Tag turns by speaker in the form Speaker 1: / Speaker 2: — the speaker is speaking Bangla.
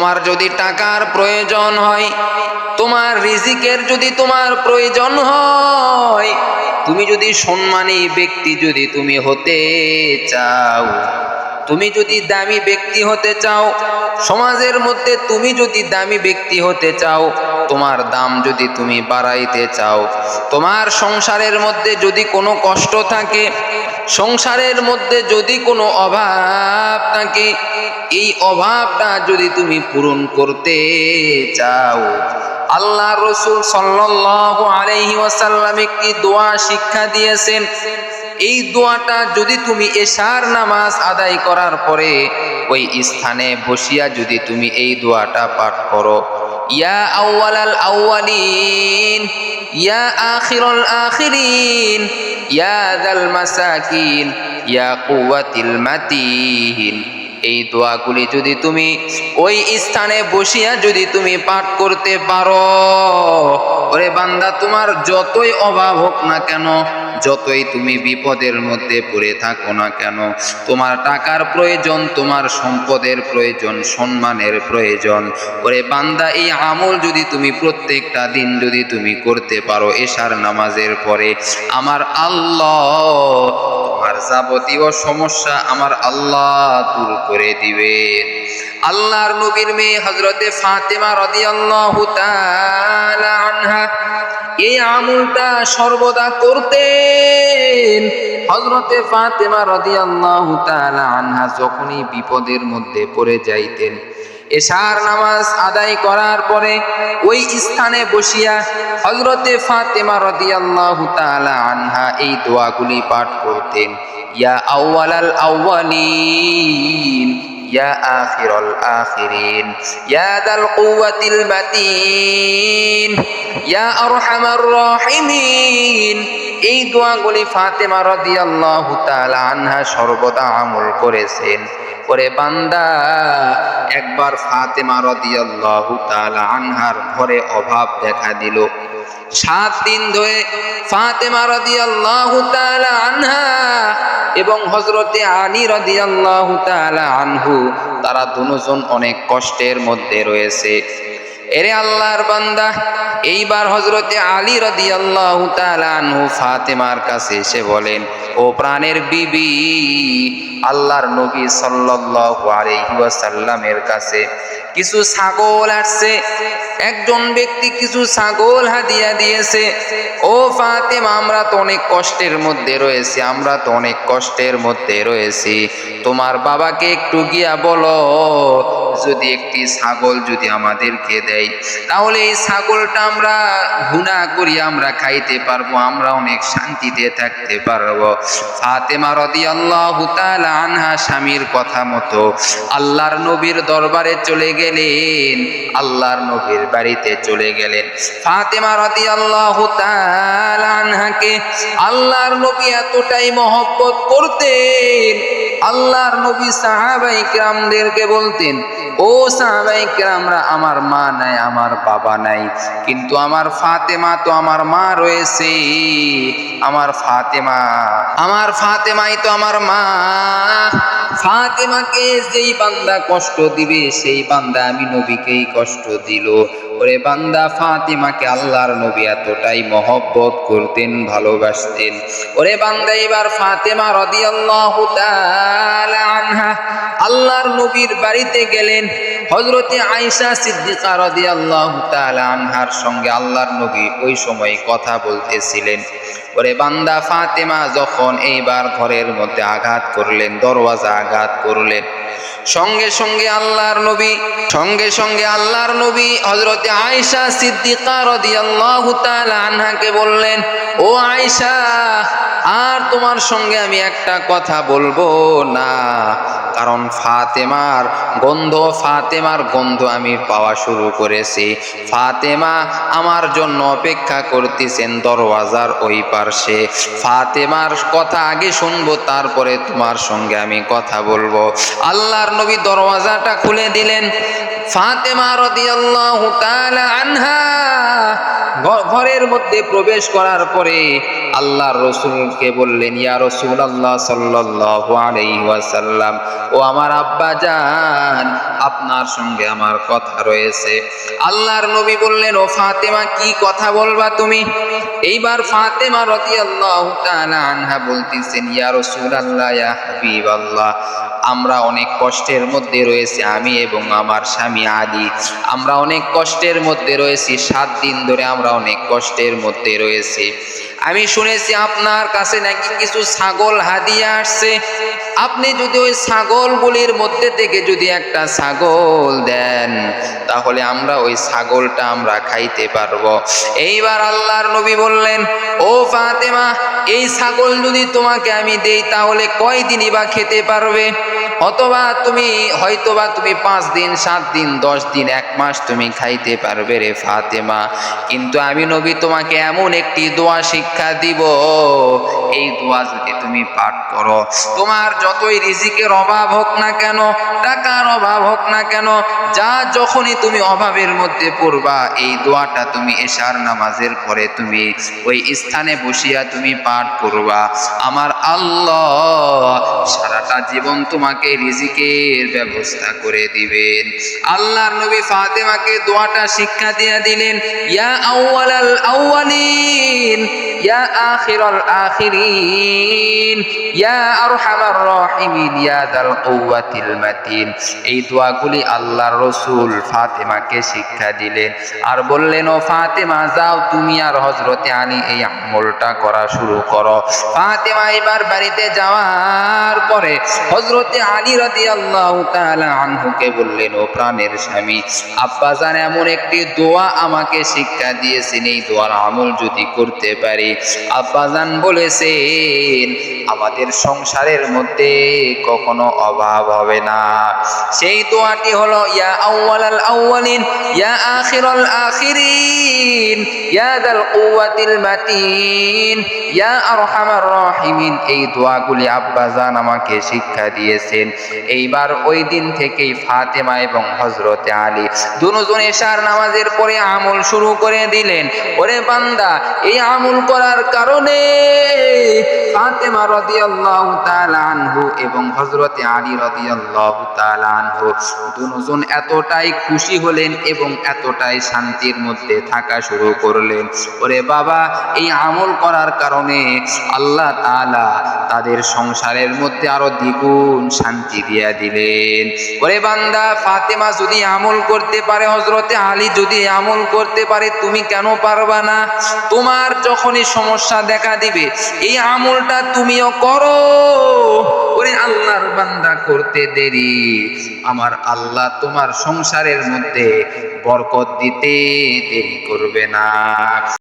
Speaker 1: তোমার যদি টাকার প্রয়োজন হয়, তোমার রিজিকের যদি তোমার প্রয়োজন হয়, তুমি যদি সম্মানী ব্যক্তি যদি তুমি হতে চাও, তুমি যদি দামি ব্যক্তি হতে চাও, সমাজের মধ্যে তুমি যদি দামি ব্যক্তি হতে চাও, তোমার দাম যদি তুমি বাড়াইতে চাও, তোমার সংসারের মধ্যে যদি কোনো কষ্ট থাকে সংসারের মধ্যে যদি কোনো অভাব থাকে, এই অভাবটা যদি তুমি পূরণ করতে চাও আল্লাহ রসুল সাল্লাল্লাহু আলাইহি ওয়াসাল্লাম একটি দোয়া শিক্ষা দিয়েছেন। এই দোয়াটা যদি তুমি এশার নামাজ আদায় করার পরে ওই স্থানে বসিয়া যদি তুমি এই দোয়াটা পাঠ করো, ইয়া আউয়ালাল আউয়ালিন, ইয়া আখিরুল আখিরিন ইয়া দাল মাসাকিন, ইয়া কুওয়াতিল মাতিন এই দোয়াগুলি যদি তুমি ওই স্থানে বসিয়া যদি তুমি পাঠ করতে পারো, ওরে বান্দা, তোমার যতই অভাব হোক না কেন যতই তুমি বিপদের মধ্যে পড়ে থাকো না কেন, তোমার টাকার প্রয়োজন, তোমার সম্পদের প্রয়োজন, সম্মানের প্রয়োজন। ওরে বান্দা, এই আমল যদি তুমি প্রত্যেকটা দিন যদি তুমি করতে পারো এশার নামাজের পরে, আমার আল্লাহ তোমার যাবতীয় সমস্যা আমার আল্লাহ দূর করে দিবে। আল্লাহর নবীর মেয়ে হজরতে ফাতেমা রাদিয়াল্লাহু তাআলা আনহা এই আমলটা সর্বদা করতেন। হজরতে ফাতেমা রাদিয়াল্লাহু তাআলা আনহা যখনই বিপদের মধ্যে পড়ে যাইতেন। এশার নামাজ আদায় করার পরে ওই স্থানে বসিয়া হজরতে ফাতেমা রাদিয়াল্লাহু তাআলা আনহা এই দোয়াগুলি পাঠ করতেন। ইয়া আউয়ালাল আউয়ালিন ইয়া আখিরাল আখিরিন। ইয়া দাল কুওয়াতিল মাতিন। ইয়া আরহামার রাহিমিন। এই দোয়াগুলি ফাতেমা রাদিয়াল্লাহু তাআলা আনহা সর্বদা আমল করেছেন। ওরে বান্দা, একবার ফাতেমা রাদিয়াল্লাহু তাআলা আনহার ঘরে অভাব দেখা দিল। সাত দিন ধরে ফাতেমা রাদিয়াল্লাহু তাআলা আনহা এবং হজরতে আলী রাদিয়াল্লাহু তাআলা আনহু, তারা দুজন অনেক কষ্টের মধ্যে রয়েছে। এরে আল্লাহর বান্দা, এইবার হজরতে আলী রাদিয়াল্লাহু তাআলা আনহু ফাতেমার কাছে এসে বলেন, ও প্রাণের বিবি, আল্লাহর নবী সাল্লাল্লাহু আলাইহি ওয়াসাল্লামের কাছে কিছু ছাগল আসছে। একজন ব্যক্তি কিছু ছাগল হাদিয়া দিয়েছে। ও ফাতেমা, আমরা তো অনেক কষ্টের মধ্যে রয়েছি, আমরা তো অনেক কষ্টের মধ্যে রয়েছি। তোমার বাবাকে একটু গিয়া বলো, যদি একটি ছাগল যদি আমাদেরকে দেয়, তাহলে এই ছাগলটা আমরা ঘুণা করি, আমরা খাইতে পারব, আমরা অনেক শান্তিতে থাকতে পারব। ফাতেমা রাদিয়াল্লাহু তাআলা আনহা স্বামীর কথা মতো আল্লাহর নবীর দরবারে চলে গেলেন, আল্লাহর নবীর বাড়িতে চলে গেলেন। ফাতেমা রাদিয়াল্লাহু আল্লাহ আনহাকে আল্লাহর নবী এতটাই মহব্বত করতেন, আল্লাহর নবী সাহাবাই কিরামদেরকে বলতেন, ও সাহাবাই কিরামরা, আমার মা নাই, আমার বাবা নাই, কিন্তু আমার ফাতেমা তো আমার মা রয়েছে, আমার ফাতেমা, আমার ফাতেমাই তো আমার মা। ফাতেমাকে যেই বান্দা কষ্ট দিবে, সেই বান্দা আমি নবীকেই কষ্ট দিল। ওরে বান্দা, ফাতেমাকে আল্লাহর নবী এতটাই মহব্বত করতেন, ভালোবাসতেন। ওরে বান্দা, এবার ফাতেমা রদি আল্লাহ আল্লাহর নবীর বাড়িতে গেলেন। হজরতে আয়েশা সিদ্দিকা রদি আল্লাহ আনহার সঙ্গে আল্লাহর নবী ওই সময় কথা বলতেছিলেন। ওরে বান্দা ফাতেমা যখন এইবার ঘরের মধ্যে আঘাত করলেন, দরওয়াজা আঘাত করলেন সঙ্গে সঙ্গে আল্লাহর নবী, সঙ্গে সঙ্গে আল্লাহর নবী হজরতে আয়েশা সিদ্দিকা আনহাকে বললেন, ও আয়েশা, আর তোমার সঙ্গে আমি একটা কথা বলব না। কারণ ফাতেমার গন্ধ ফাতেমার গন্ধ আমি পাওয়া শুরু করেছি। ফাতেমা আমার জন্য অপেক্ষা করতেছেন দরওয়াজার ওই পার্শ্বে। ফাতেমার কথা আগে শুনব, তারপরে তোমার সঙ্গে আমি কথা বলব। আল্লাহর নবী দরওয়াজাটা খুলে দিলেন। ফাতেমা রদিয়াল্লাহু তাআলা আনহা ঘরের মধ্যে প্রবেশ করার পরে আল্লাহর রসুলকে বললেন, ইয়া রসুল আল্লাহ সাল্লাল্লাহু আলাইহি ও আমার আব্বা জান, আপনার সঙ্গে আমার কথা রয়েছে। আল্লাহর নবী বললেন, ও ফাতেমা, কি কথা বলবা তুমি? এইবার ফাতেমা রাদিয়াল্লাহু তাআলা আনহা বলতেছেন, ইয়া রাসূলুল্লাহ, ইয়া হাবিবাল্লাহ, আমরা অনেক কষ্টের মধ্যে রয়েছে, আমি এবং আমার স্বামী আলী আমরা অনেক কষ্টের মধ্যে রয়েছি, সাত দিন ধরে আমরা অনেক কষ্টের মধ্যে রয়েছে। আমি শুনেছি আপনার কাছে নাকি কিছু ছাগল হাদিয়া আসছে। আপনি যদি ওই ছাগলগুলির মধ্যে থেকে যদি একটা ছাগল দেন, তাহলে আমরা ওই ছাগলটা আমরা খাইতে পারব। এইবার আল্লাহর নবী বললেন, ও ফাতেমা এই ছাগল যদি তোমাকে আমি দেই, তাহলে কয়দিনই বা খেতে পারবে? অথবা তুমি হয়তোবা তুমি পাঁচ দিন, সাত দিন, দশ দিন, এক মাস তুমি খাইতে পারবে রে ফাতেমা। কিন্তু আমি নবী, তোমাকে এমন একটি দোয়া শিক্ষা দিব। এই দোয়া যদি তুমি পাঠ করো, তোমার যতই রিজিকের অভাব হোক না কেন, টাকার অভাব হোক না কেন, যা যখনই তুমি অভাবের মধ্যে পড়বা, এই দোয়াটা তুমি এশার নামাজের পরে তুমি ওই স্থানে বসিয়া তুমি পাঠ করবা। আমার আল্লাহ সারাটা জীবন তোমাকে রিজিকের ব্যবস্থা করে দিবেন। আল্লাহর নবী ফাতেমাকে দোয়াটা শিক্ষা দিয়ে দিলেন, ইয়া আউয়ালাল আউয়ালিন ইয়া আখিরাল আখিরিন, ইয়া আরহামার রাহিমিন, ইয়া দাল কুওয়াতিল মাতিন। এই দোয়াগুলি আল্লাহর রসুল ফাতেমাকে শিক্ষা দিলেন। আর বললেন, ও ফাতেমা, যাও তুমি আর হজরতে আলী এই আমলটা করা শুরু করো। ফাতেমা এবার বাড়িতে যাওয়ার পরে হজরতে আলী রাদি আল্লাহ আনহুকে বললেন, ও প্রাণের স্বামী, আব্বাজান এমন একটি দোয়া আমাকে শিক্ষা দিয়েছেন। এই দোয়ার আমল যদি করতে পারি আব্বাজান বলেছেন আমাদের সংসারের মধ্যে কখনো অভাব হবে না। সেই দোয়াটি হলো, ইয়া আউয়াল আল আউয়ালিন, ইয়া আখিরাল আখিরিন, ইয়া দাল কুওয়াতিল মাতিন, ইয়া আরহামার রাহিমিন। এই দোয়াগুলি আব্বাজান আমাকে শিক্ষা দিয়েছেন। এইবার ওই দিন থেকেই ফাতেমা এবং হজরতে আলী দুজন এশার নামাজের পরে আমল শুরু করে দিলেন। ওরে বান্দা, এই আমল করার কারণে ফাতেমা রাদিয়াল্লাহু তাআলা আনহু এবং হযরতে আলী রাদিয়াল্লাহু তাআলা আনহু দুজন এতটাই খুশি হলেন এবং এতটাই শান্তির মধ্যে থাকা শুরু করলেন। ওরে বাবা, এই আমল করার কারণে আল্লাহ তাআলা তাদের সংসারের মধ্যে আরও দ্বিগুণ শান্তি দিয়া দিলেন। ওরে বান্দা, ফাতেমা যদি আমল করতে পারে হজরতে আলী যদি আমল করতে পারে, তুমি কেন পারবা না? তোমার যখনই সমস্যা দেখা দিবে, এই আমলটা তুমিও করো। ওরে আল্লাহর বান্দা, করতে দেরি। আমার আল্লাহ তোমার সংসারের মধ্যে বরকত দিতে দেরি করবে না।